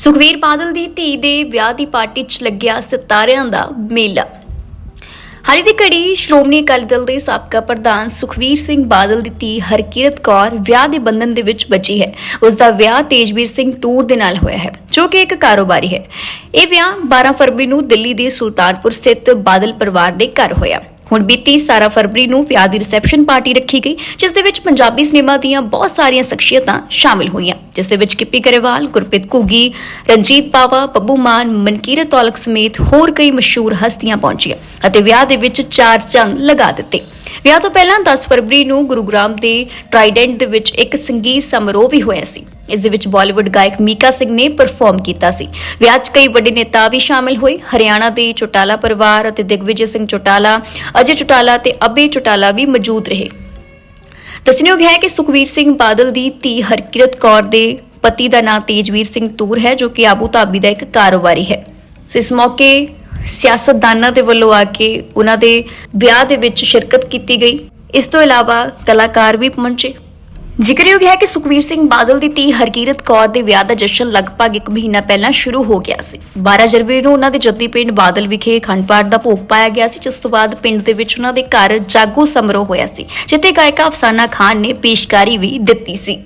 ਸੁਖਵੀਰ ਬਾਦਲ ਦੀ ਧੀ ਦੇ ਵਿਆਹ ਦੀ ਪਾਰਟੀ 'ਚ ਲੱਗਿਆ ਸਿਤਾਰਿਆਂ ਦਾ ਮੇਲਾ। ਹਾਲੇ ਦੀ ਘੜੀ ਸ਼੍ਰੋਮਣੀ ਅਕਾਲੀ ਦਲ ਦੇ ਸਾਬਕਾ ਪ੍ਰਧਾਨ ਸੁਖਵੀਰ ਸਿੰਘ ਬਾਦਲ ਦੀ ਧੀ ਹਰਕੀਰਤ ਕੌਰ ਵਿਆਹ ਦੇ ਬੰਧਨ ਦੇ ਵਿੱਚ ਬਚੀ ਹੈ। ਉਸ ਦਾ ਵਿਆਹ ਤੇਜਵੀਰ ਸਿੰਘ ਤੂਰ ਦੇ ਨਾਲ ਹੋਇਆ ਹੈ, ਜੋ ਕਿ ਇੱਕ ਕਾਰੋਬਾਰੀ ਹੈ। ਇਹ ਵਿਆਹ 12 ਫਰਵਰੀ ਨੂੰ ਦਿੱਲੀ ਦੇ ਸੁਲਤਾਨਪੁਰ ਸਥਿਤ ਬਾਦਲ ਪਰਿਵਾਰ ਦੇ ਘਰ ਹੋਇਆ। ਹੁਣ ਬੀਤੀ 17 ਫਰਵਰੀ ਨੂੰ ਵਿਆਹ ਦੀ ਰਿਸੈਪਸ਼ਨ ਪਾਰਟੀ ਰੱਖੀ ਗਈ, ਜਿਸ ਦੇ ਵਿੱਚ ਪੰਜਾਬੀ ਸਿਨੇਮਾ ਦੀਆਂ ਬਹੁਤ ਸਾਰੀਆਂ ਸ਼ਖਸੀਅਤਾਂ ਸ਼ਾਮਿਲ ਹੋਈਆਂ। ਜਿਸ ਦੇ ਵਿੱਚ ਕਿਪੀ ਗਰੇਵਾਲ, ਗੁਰਪ੍ਰੀਤ ਘੁੱਗੀ, ਰਣਜੀਤ ਪਾਵਾ, ਬੱਬੂ ਮਾਨ, ਮਨਕੀਰਤ ਔਲਖ ਸਮੇਤ ਹੋਰ ਕਈ ਮਸ਼ਹੂਰ ਹਸਤੀਆਂ ਪਹੁੰਚੀਆਂ ਅਤੇ ਵਿਆਹ ਦੇ ਵਿੱਚ ਚਾਰ ਚੰਗ ਲਗਾ ਦਿੱਤੇ। ਵਿਆਹ ਤੋਂ ਪਹਿਲਾਂ 10 ਫਰਵਰੀ ਨੂੰ ਗੁਰੂਗ੍ਰਾਮ ਦੇ ਟ੍ਰਾਈਡੈਂਟ ਦੇ ਵਿੱਚ ਇੱਕ ਸੰਗੀਤ ਸਮਾਰੋਹ ਵੀ ਹੋਇਆ ਸੀ। ਇਸ ਦੇ ਵਿੱਚ ਬਾਲੀਵੁੱਡ ਗਾਇਕ ਮੀਕਾ ਸਿੰਘ ਨੇ ਪਰਫਾਰਮ ਕੀਤਾ ਸੀ। ਵਿਆਹ 'ਚ ਕਈ ਵੱਡੇ ਨੇਤਾ ਵੀ ਸ਼ਾਮਿਲ ਹੋਏ। ਹਰਿਆਣਾ ਦੇ ਚੋਟਾਲਾ ਪਰਿਵਾਰ ਅਤੇ ਦਿਗਵਿਜੇ ਸਿੰਘ ਚੋਟਾਲਾ, ਅਜੇ ਚੋਟਾਲਾ ਤੇ ਅਬੇ ਚੋਟਾਲਾ ਵੀ ਮੌਜੂਦ ਰਹੇ। ਦੱਸਣਯੋਗ ਹੈ ਕਿ ਸੁਖਵੀਰ ਸਿੰਘ ਬਾਦਲ ਦੀ ਧੀ ਹਰਕਿਰਤ ਕੌਰ ਦੇ ਪਤੀ ਦਾ ਨਾਮ ਤੇਜਵੀਰ ਸਿੰਘ ਤੂਰ ਹੈ, ਜੋ ਕਿ ਆਬੂ ਧਾਬੀ ਦਾ ਇੱਕ ਕਾਰੋਬਾਰੀ ਹੈ। ਸੋ ਇਸ ਮੌਕੇ ਸਿਆਸਤਦਾਨਾਂ ਦੇ ਵੱਲੋਂ ਆ ਕੇ ਉਹਨਾਂ ਦੇ ਵਿਆਹ ਦੇ ਵਿੱਚ ਸ਼ਿਰਕਤ ਕੀਤੀ ਗਈ। ਇਸ ਤੋਂ ਇਲਾਵਾ ਕਲਾਕਾਰ ਵੀ ਪਹੁੰਚੇ। ਜ਼ਿਕਰਯੋਗ ਹੈ ਕਿ ਸੁਖਵੀਰ ਸਿੰਘ ਬਾਦਲ ਦੀ ਧੀ ਹਰਕੀਰਤ ਕੌਰ ਦੇ ਵਿਆਹ ਦਾ ਜਸ਼ਨ ਲਗਭਗ 1 ਮਹੀਨਾ ਪਹਿਲਾਂ ਸ਼ੁਰੂ ਹੋ ਗਿਆ ਸੀ। 12 ਜਨਵਰੀ ਨੂੰ ਉਹਨਾਂ ਦੇ ਜੱਦੀ ਪਿੰਡ ਬਾਦਲ ਵਿਖੇ ਅਖੰਡ ਪਾਠ ਦਾ ਭੋਗ ਪਾਇਆ ਗਿਆ ਸੀ, ਜਿਸ ਤੋਂ ਬਾਅਦ ਪਿੰਡ ਦੇ ਵਿੱਚ ਉਹਨਾਂ ਦੇ ਘਰ ਜਾਗੋ ਸਮਾਰੋਹ ਹੋਇਆ ਸੀ, ਜਿੱਥੇ ਗਾਇਕਾ ਅਫਸਾਨਾ ਖਾਨ ਨੇ ਪੇਸ਼ਕਾਰੀ ਵੀ ਦਿੱਤੀ ਸੀ।